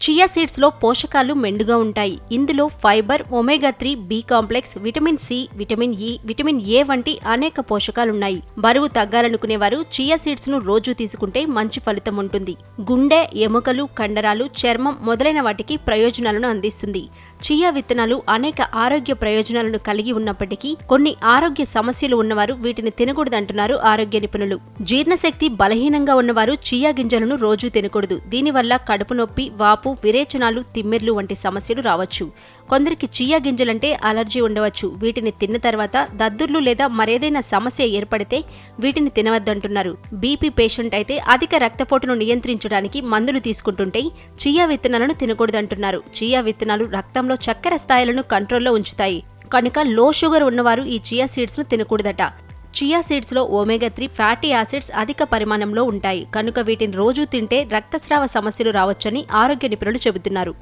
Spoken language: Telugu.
చియా సీడ్స్లో పోషకాలు మెండుగా ఉంటాయి. ఇందులో fibre omega three B complex vitamin C vitamin E vitamin A వంటి అనేక పోషకాలున్నాయి. బరువు తగ్గాలనుకునేవారు చియా సీడ్స్ను రోజు తీసుకుంటే మంచి ఫలితం ఉంటుంది. గుండె ఎముకలు కండరాలు చర్మం మొదలైన వాటికి ప్రయోజనాలను అందిస్తుంది. చియా విత్తనాలు అనేక ఆరోగ్య ప్రయోజనాలను కలిగి ఉన్నప్పటికీ కొన్ని ఆరోగ్య సమస్యలు ఉన్నవారు వీటిని తినకూడదంటున్నారు ఆరోగ్య నిపుణులు. జీర్ణశక్తి బలహీనంగా ఉన్నవారు చియా గింజలను రోజు తినకూడదు. దీనివల్ల కడుపు నొప్పి వాపు విరేచనాలు తిమ్మిర్లు వంటి సమస్యలు రావచ్చు. కొందరికి చియా గింజలంటే అలర్జీ ఉండవచ్చు. వీటిని తిన్న తర్వాత దద్దుర్లు లేదా మరేదైనా సమస్య ఏర్పడితే వీటిని తినవద్దంటున్నారు. బీపీ పేషెంట్ అయితే అధిక రక్తపోటును నియంత్రించడానికి మందులు తీసుకుంటుంటే చియా విత్తనాలను తినకూడదంటున్నారు. చియా విత్తనాలు రక్తంలో చక్కెర స్థాయిలను కంట్రోల్లో ఉంచుతాయి. కనుక లో షుగర్ ఉన్నవారు ఈ చియా సీడ్స్ను తినకూడదట. చియా సీడ్స్లో ఒమేగా త్రీ ఫ్యాటీ యాసిడ్స్ అధిక పరిమాణంలో ఉంటాయి. కనుక వీటిని రోజూ తింటే రక్తస్రావ సమస్యలు రావచ్చని ఆరోగ్య నిపుణులు చెబుతున్నారు.